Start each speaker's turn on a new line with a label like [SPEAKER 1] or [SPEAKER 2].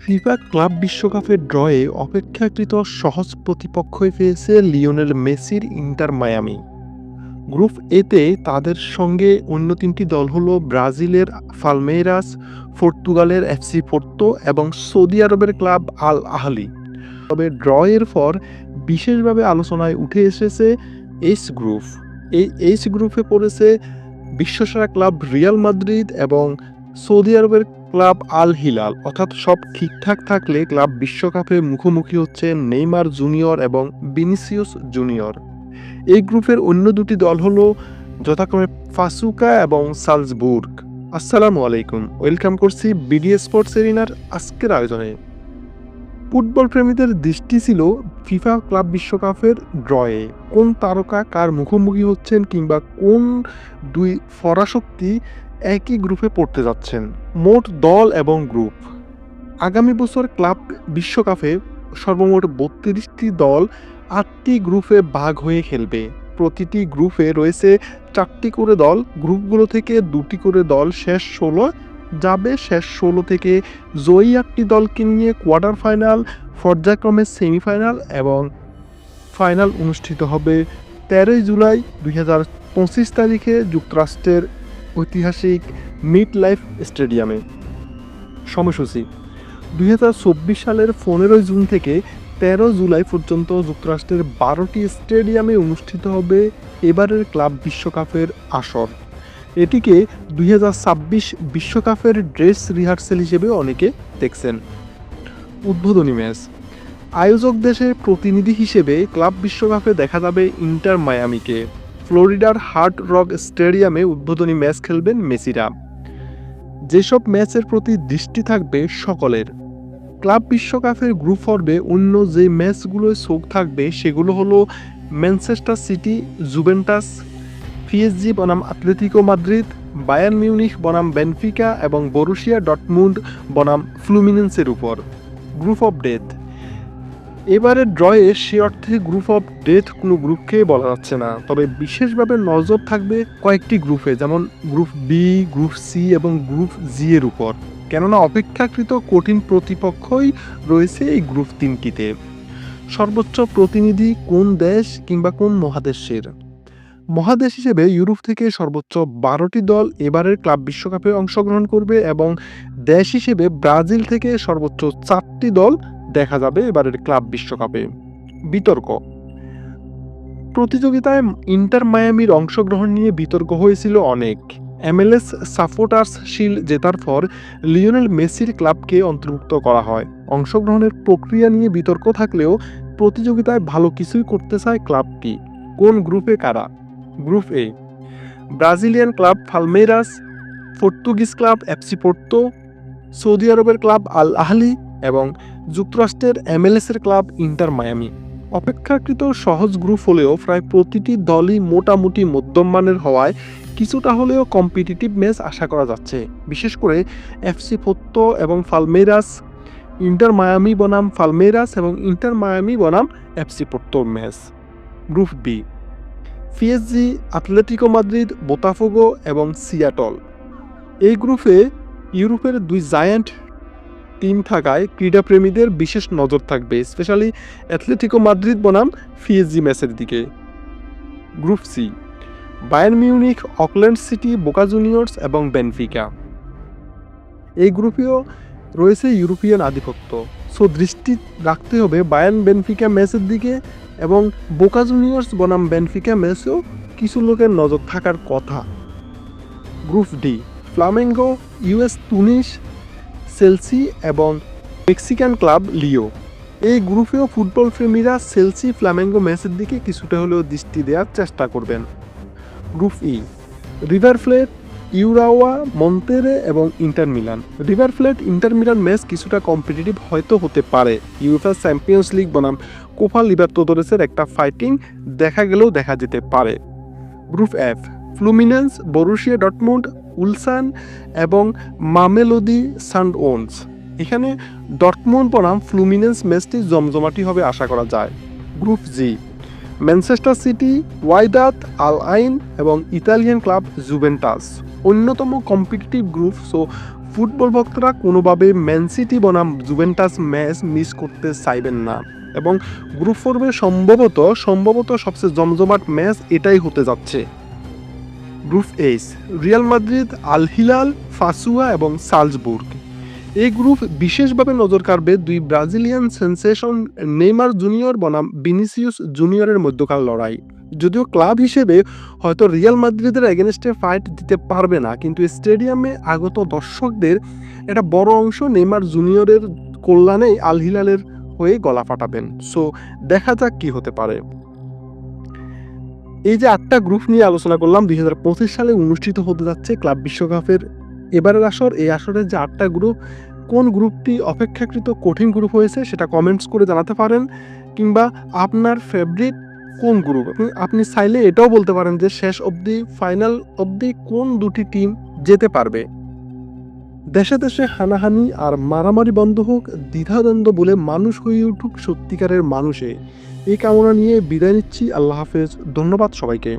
[SPEAKER 1] FIFA club বিশ্বকাপের ড্রয়ে অপেক্ষাকৃত সহজ প্রতিপক্ষ হয়ে পেয়েছে লিওনেল মেসির ইন্টার মায়ামি। গ্রুপ এতে তাদের সঙ্গে অন্য তিনটি দল হলো ব্রাজিলের ফালমেইরাস, পর্তুগালের এফসি পোর্তো এবং সৌদি আরবের ক্লাব আল আহলি। তবে ড্রয়ের পর বিশেষভাবে আলোচনায় উঠে এসেছে এইচ গ্রুপ। এই এইচ গ্রুপে পড়েছে বিশ্বসেরা ক্লাব রিয়াল মাদ্রিদ এবং সৌদি আরবের ক্লাব আল হিলাল, অর্থাৎ সব ঠিকঠাক থাকলে ক্লাব বিশ্বকাপে মুখোমুখি হচ্ছে নেইমার জুনিয়র এবং বিনিসিয়াস জুনিয়র। এই গ্রুপের অন্য দুটি দল হলো যথাক্রমে ফাসুকা এবং সালজবুর্গ। আসসালামু আলাইকুম, ওয়েলকাম করছি বিডি স্পোর্টস এরিনার আজকের আয়োজনে। ফুটবল প্রেমীদের দৃষ্টি ছিল ফিফা ক্লাব বিশ্বকাপের ড্রয়ে। কোন তারকা কার মুখোমুখি হচ্ছেন কিংবা কোন দুই ফরাশক্তি একই গ্রুপে পড়তে যাচ্ছেন। মোট দল এবং গ্রুপ। আগামী বছর ক্লাব বিশ্বকাপে সর্বমোট বত্রিশটি দল আটটি গ্রুপে ভাগ হয়ে খেলবে। প্রতিটি গ্রুপে রয়েছে চারটি করে দল। গ্রুপগুলো থেকে দুটি করে দল শেষ ষোলো, যাবে শেষ ষোলো থেকে জয়ী একটি দলকে নিয়ে কোয়ার্টার ফাইনাল, পর্যায়ক্রমে সেমিফাইনাল এবং ফাইনাল অনুষ্ঠিত হবে তেরোই জুলাই দুই হাজার পঁচিশ তারিখে যুক্তরাষ্ট্রের ঐতিহাসিক মিড লাইফ স্টেডিয়ামে। সময়সূচি, দুই হাজার চব্বিশ সালের পনেরোই জুন থেকে তেরো জুলাই পর্যন্ত যুক্তরাষ্ট্রের বারোটি স্টেডিয়ামে অনুষ্ঠিত হবে এবারের ক্লাব বিশ্বকাপের আসর। এটিকে দুই বিশ্বকাপের ড্রেস রিহার্সেল হিসেবে অনেকে দেখছেন। উদ্বোধনী ম্যাচ, আয়োজক দেশের প্রতিনিধি হিসেবে ক্লাব বিশ্বকাপে দেখা যাবে ইন্টার মায়ামিকে। ফ্লোরিডার হার্ট রক স্টেডিয়ামে উদ্বোধনী ম্যাচ খেলবেন মেসিরা। যেসব ম্যাচের প্রতি দৃষ্টি থাকবে সকলের। ক্লাব বিশ্বকাপের গ্রুপ পর্বে অন্য যে ম্যাচগুলোয় চোখ থাকবে সেগুলো হলো ম্যানচেস্টার সিটি, জুভেন্টাস, পিএসজি বনাম আতলেটিকো মাদ্রিদ বায়ান মিউনিখ বনাম বেনফিকা এবং বরুশিয়া ডটমুন্ড বনাম ফ্লুমিনেন্সের উপর। গ্রুপ অফ ডেথ এবারের ড্রয়ে সে অর্থে গ্রুপ অফ ডেথ কোনো গ্রুপকেই বলা যাচ্ছে না। তবে বিশেষভাবে নজর থাকবে কয়েকটি গ্রুপে, যেমন গ্রুপ বি গ্রুপ সি এবং গ্রুপ জি এর উপর। কেননা অপেক্ষাকৃত কঠিন প্রতিপক্ষই রয়েছে এই গ্রুপ তিনটিতে। সর্বোচ্চ প্রতিনিধি কোন দেশ কিংবা কোন মহাদেশের? মহাদেশ হিসেবে ইউরোপ থেকে সর্বোচ্চ বারোটি দল এবারের ক্লাব বিশ্বকাপে অংশগ্রহণ করবে এবং দেশ হিসেবে ব্রাজিল থেকে সর্বোচ্চ চারটি দল দেখা যাবে এবারের ক্লাব বিশ্বকাপে। বিতর্ক। প্রতিযোগিতায় ইন্টার মায়ামির অংশগ্রহণ নিয়ে বিতর্ক হয়েছিল অনেক। এমএলএস সাপোর্টার্স শিল্ড জেতার পর লিওনেল মেসির ক্লাবকে অন্তর্ভুক্ত করা হয়। অংশগ্রহণের প্রক্রিয়া নিয়ে বিতর্ক থাকলেও প্রতিযোগিতায় ভালো কিছুই করতে চায় ক্লাবটি। কোন গ্রুপে কারা? Group A. Brazilian club Palmeiras Portuguese club FC Porto, Saudi আরবের ক্লাব আল আহলি এবং যুক্তরাষ্ট্রের এমএলএসের ক্লাব ইন্টার মায়ামি। অপেক্ষাকৃত সহজ গ্রুপ হলেও প্রায় প্রতিটি দলই মোটামুটি মধ্যম মানের হওয়ায় কিছুটা হলেও কম্পিটিটিভ ম্যাচ আশা করা যাচ্ছে। বিশেষ করে এফসি পোত্তো এবং ফালমেরাস ইন্টার মায়ামি বনাম ফালমেরাস এবং ইন্টার মায়ামি বনাম FC পোর্তোর match. Group B PSG Atletico Madrid, Botafogo এবং সিয়াটল। এই গ্রুপে ইউরোপের দুই জায়ান্ট টিম থাকায় ক্রীড়াপ্রেমীদের বিশেষ নজর থাকবে, স্পেশালি অ্যাথলেটিকো মাদ্রিদ বনাম ফিএসজি ম্যাচের দিকে। Group C Bayern Munich Auckland City, Boca Juniors এবং বেনফিকা। এই গ্রুপেও রয়েছে ইউরোপিয়ান আধিপত্য। সো, দৃষ্টি রাখতে হবে বায়ান বেনফিকা ম্যাচের দিকে এবং বোকা জুনিয়র্স বনাম বেনফিকা ম্যাচেও কিছু লোকের নজর থাকার কথা। Group D, Flamengo, US Tunis Chelsea এবং মেক্সিকান ক্লাব লিও। এই গ্রুপেও ফুটবল প্রেমীরা সেলসি ফ্লামেঙ্গো ম্যাচের দিকে কিছুটা হলেও দৃষ্টি দেওয়ার চেষ্টা করবেন। Group E, River Plate Urawa, Monterrey এবং Inter Milan. River Plate Inter Milan match কিছুটা কম্পিটিটিভ হয়তো হতে পারে। ইউএফএ চ্যাম্পিয়ন্স লিগ বনাম কোপা লিবার্তোদরেসের একটা ফাইটিং দেখা গেলেও দেখা যেতে পারে। Group F, Fluminense, Borussia Dortmund Ulsan এবং মামেলোদি সান্ড ওনস। এখানে ডটমুন্ড বনাম ফ্লুমিনেন্স ম্যাচটি জমজমাটি হবে আশা করা যায়। Group G, Manchester City, Wydad Al Ain এবং ইতালিয়ান ক্লাব জুভেন্টাস। অন্যতম কম্পিটিটিভ গ্রুপ, সো ফুটবল ভক্তরা কোনোভাবে ম্যান সিটি বনাম জুভেন্টাস ম্যাচ মিস করতে চাইবেন না। এবং গ্রুপ পর্বে সম্ভবত সম্ভবত সবচেয়ে জমজমাট ম্যাচ এটাই হতে যাচ্ছে। Group H Real Madrid, Al Hilal, Pachuca এবং সালজবুর্গ। এই গ্রুপ বিশেষভাবে নজর কাড়বে দুই ব্রাজিলিয়ান সেন্সেশন নেইমার জুনিয়র বনাম বিনিসিয়াস জুনিয়রের মধ্যকার লড়াই। যদিও ক্লাব হিসেবে হয়তো রিয়াল মাদ্রিদের এগেনস্টে ফাইট দিতে পারবে না, কিন্তু স্টেডিয়ামে আগত দর্শকদের একটা বড় অংশ নেইমার জুনিয়রের কল্যাণেই আল হিলালের হয়ে গলা ফাটাবেন। সো দেখা যাক কি হতে পারে। এই যে আটটা গ্রুপ নিয়ে আলোচনা করলাম দু হাজার পঁচিশ সালে অনুষ্ঠিত হতে যাচ্ছে ক্লাব বিশ্বকাপের। এবারের আসর, এই আসরের যে আটটা গ্রুপ কোন গ্রুপটি অপেক্ষাকৃত কঠিন গ্রুপ হয়েছে সেটা কমেন্টস করে জানাতে পারেন, কিংবা আপনার ফেভারিট কোন গ্রুপ আপনি- আপনি চাইলে এটাও বলতে পারেন যে শেষ অবধি ফাইনাল অবধি কোন দুটি টিম যেতে পারবে। দেশে দেশে হানাহানি আর মারামারি বন্ধ হোক, দ্বিধাদ্বন্দ্ব বলে মানুষ হয়ে উঠুক সত্যিকারের মানুষে। এই কামনা নিয়ে বিদায় নিচ্ছি। আল্লাহ হাফেজ। ধন্যবাদ সবাইকে।